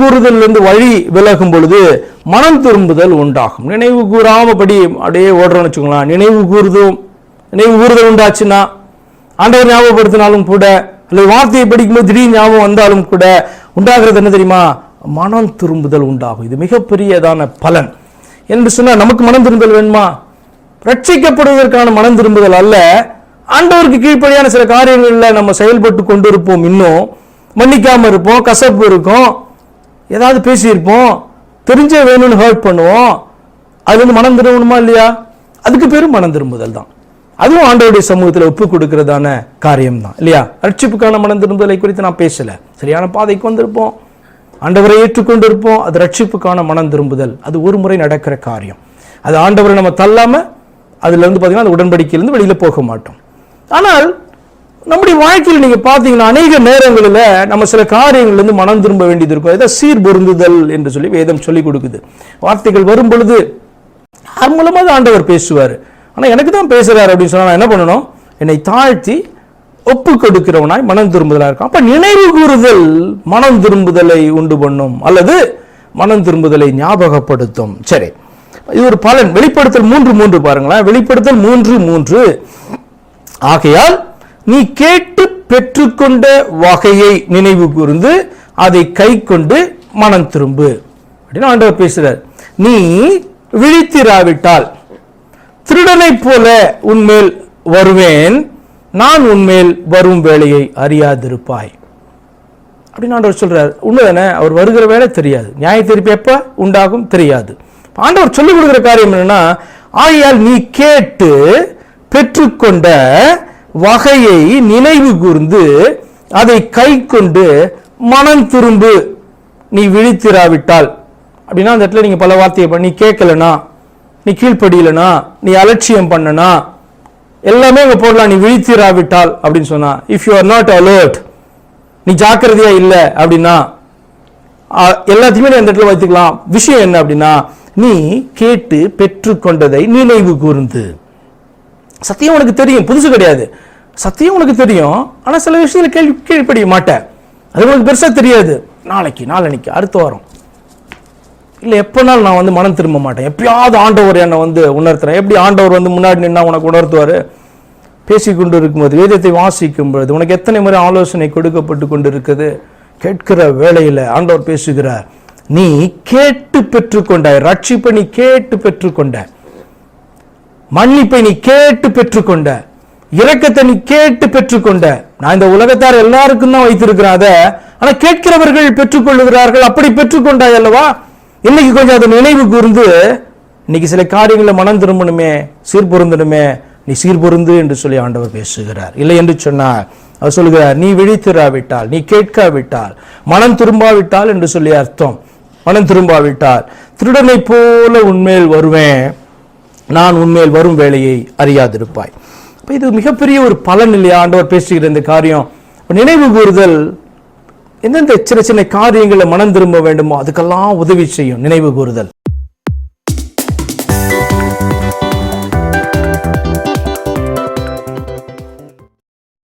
கூறுதலிருந்து வழி விலகும் பொழுது மனம் திரும்புதல் உண்டாகும். நினைவு கூறாமபடி அப்படியே ஓடுறோம்னு வச்சுக்கோங்களேன். நினைவு கூறுதும் நினைவு கூறுதல் உண்டாச்சுன்னா ஆண்டவர் ஞாபகப்படுத்தினாலும் கூட அல்லது வார்த்தையை படிக்கும்போது திடீர் ஞாபகம் வந்தாலும் கூட உண்டாகிறது என்ன தெரியுமா? மனம் திரும்புதல் உண்டாகும். இது மிகப்பெரியதான பலன். என்று சொன்னால் நமக்கு மனம் திரும்புதல் வேணுமா? ரட்சிக்கப்படுவதற்கான மனம் திரும்புதல் அல்ல. ஆண்டவருக்கு கீழ்ப்படியான சில காரியங்களில் நம்ம செயல்பட்டு கொண்டு இருப்போம் இன்னும் மன்னிக்காமல் இருப்போம் கசப்பு இருக்கும். ஏதாவது பேசியிருப்போம் தெரிஞ்சே வேணும்னு ஹர்ட் பண்ணுவோம் அது வந்து மனம் திரும்பணுமா இல்லையா? அதுக்கு பேரும் மனம் திரும்புதல் தான். அதுவும் ஆண்டவருடைய சமூகத்தில் ஒப்பு கொடுக்கறதான காரியம் தான் இல்லையா? ரட்சிப்புக்கான மனம் திரும்புதலை குறித்து நான் பேசல. சரியான பாதைக்கு வந்திருப்போம். ஆண்டவரை ஏற்றுக்கொண்டு இருப்போம் அது ரட்சிப்புக்கான மனம் திரும்புதல். அது ஒரு முறை நடக்கிற காரியம். அது ஆண்டவரை நம்ம தள்ளாம அதுல இருந்து பார்த்தீங்கன்னா அந்த உடன்படிக்கையிலிருந்து வெளியில் போக மாட்டோம். ஆனால் நம்முடைய வாழ்க்கையில் நீங்க பார்த்தீங்கன்னா அநேக நேரங்களில் நம்ம சில காரியங்கள்லேருந்து மனம் திரும்ப வேண்டியது இருக்கும். இதை சீர் பொருந்துதல் என்று சொல்லி வேதம் சொல்லி கொடுக்குது. வார்த்தைகள் வரும் பொழுது யார் மூலமாக ஆண்டவர் பேசுவார். ஆனால் எனக்கு தான் பேசுகிறார் அப்படின்னு சொன்னால் நான் என்ன பண்ணணும்? என்னை தாழ்த்தி ஒப்பு கொடுக்கிறவனாய் மனம் திரும்புதலாக இருக்கும். அப்போ நினைவு கூறுதல் மனம் திரும்புதலை உண்டு பண்ணும். அல்லது மனம் திரும்புதலை ஞாபகப்படுத்தும். சரி. இது ஒரு பலன். வெளிப்படுத்தல் மூன்று மூன்று பாருங்களேன். வெளிப்படுத்தல் மூன்று மூன்று. ஆகையால் நீ கேட்டு பெற்றுக்கொண்ட வகையை நினைவு கூர்ந்து அதை கை கொண்டு மனம் திரும்பு. அப்படின்னு ஆண்டவர் பேசுகிறார் நீ விழித்திராவிட்டால் திருடனைப் போல உன்மேல் வருவேன். நான் உன்மேல் வரும் வேலையை அறியாதிருப்பாய். அப்படின்னு ஆண்டவர் சொல்றாரு. உண்மைதானே? அவர் வருகிற வேலை தெரியாது. நியாய தீர்ப்பு எப்ப? உண்டாகும்? தெரியாது. ஆண்டவர் சொல்லிக் கொடுக்கிற காரியம் என்னன்னா ஆகையால் நீ கேட்டு பெற்றுக்கொண்ட வகையை நினைவு கூர்ந்து அதை கை கொண்டு மனம் திரும்பு நீ விழித்திராவிட்டால். அப்படின்னா அந்த இடத்துல நீங்க பல வார்த்தையை பண்ணி கேட்கலனா நீ கீழ்ப்படியலனா நீ அலட்சியம் பண்ணனா எல்லாமே இங்கே போடலாம். நீ விழித்திராவிட்டால் அப்படின்னு சொன்னா if you are not alert நீ ஜாக்கிரதையா இல்லை அப்படின்னா எல்லாத்தையுமே நீ அந்த இடத்துல வைத்துக்கலாம். விஷயம் என்ன அப்படின்னா நீ கேட்டு பெற்றுக்கொண்டதை நினைவு கூர்ந்து. சத்தியம் உனக்கு தெரியும் புதுசு கிடையாது. சத்தியம் உனக்கு தெரியும். ஆனால் சில விஷயத்தில் கேள்வி கீழ்ப்படிய மாட்டேன். அது உனக்கு பெருசாக தெரியாது. நாளைக்கு நாளன்னைக்கு அடுத்த வாரம். இல்லை எப்போனாலும் நான் வந்து மனம் திரும்ப மாட்டேன். எப்பயாவது ஆண்டவர் என்னை வந்து உணர்த்துறேன் எப்படி ஆண்டவர் வந்து முன்னாடி நின்னா உனக்கு உணர்த்துவார்? பேசிக்கொண்டு இருக்கும்போது வேதத்தை வாசிக்கும் பொழுது உனக்கு எத்தனை முறை ஆலோசனை கொடுக்கப்பட்டு கொண்டு இருக்குது கேட்கிற வேலையில் ஆண்டவர் பேசுகிறார். நீ கேட்டு பெற்றுக்கொண்டாய் ரட்சிப்பை நீ கேட்டு பெற்றுக்கொண்ட மன்னிப்பை நீ கேட்டு பெற்றுக்கொண்ட இரக்கத்தை நீ கேட்டு பெற்றுக்கொண்ட. நான் இந்த உலகத்தார் எல்லாருக்கும் தான் வைத்திருக்கிறேன் அதை. ஆனா கேட்கிறவர்கள் பெற்றுக்கொள்ளுகிறார்கள். அப்படி பெற்றுக்கொண்டாய் அல்லவா? இன்னைக்கு கொஞ்சம் அதை நினைவு கூர்ந்து இன்னைக்கு சில காரியங்களை மனம் திரும்பணுமே சீர்பொருந்தணுமே நீ சீர்பொருந்து என்று சொல்லி ஆண்டவர் பேசுகிறார். இல்லை என்று சொன்னார் அவர் சொல்லுகிறார் நீ விழித்திராவிட்டால் நீ கேட்காவிட்டால் மனம் திரும்பாவிட்டால் என்று சொல்லி அர்த்தம். மனம் திரும்பாவிட்டால் திருடனைப் போல உன்மேல் வருவேன். நான் உண்மையில் வரும் வேலையை அறியாதிருப்பாய். அப்போ இது மிகப்பெரிய ஒரு பலன் இல்லையா ஆண்டவர் பேசுகிற இந்த காரியம். நினைவு கூறுதல் எந்தெந்த சின்ன சின்ன காரியங்களை மனம் திரும்ப வேண்டுமோ அதுக்கெல்லாம் உதவி செய்யும் நினைவு கூறுதல்.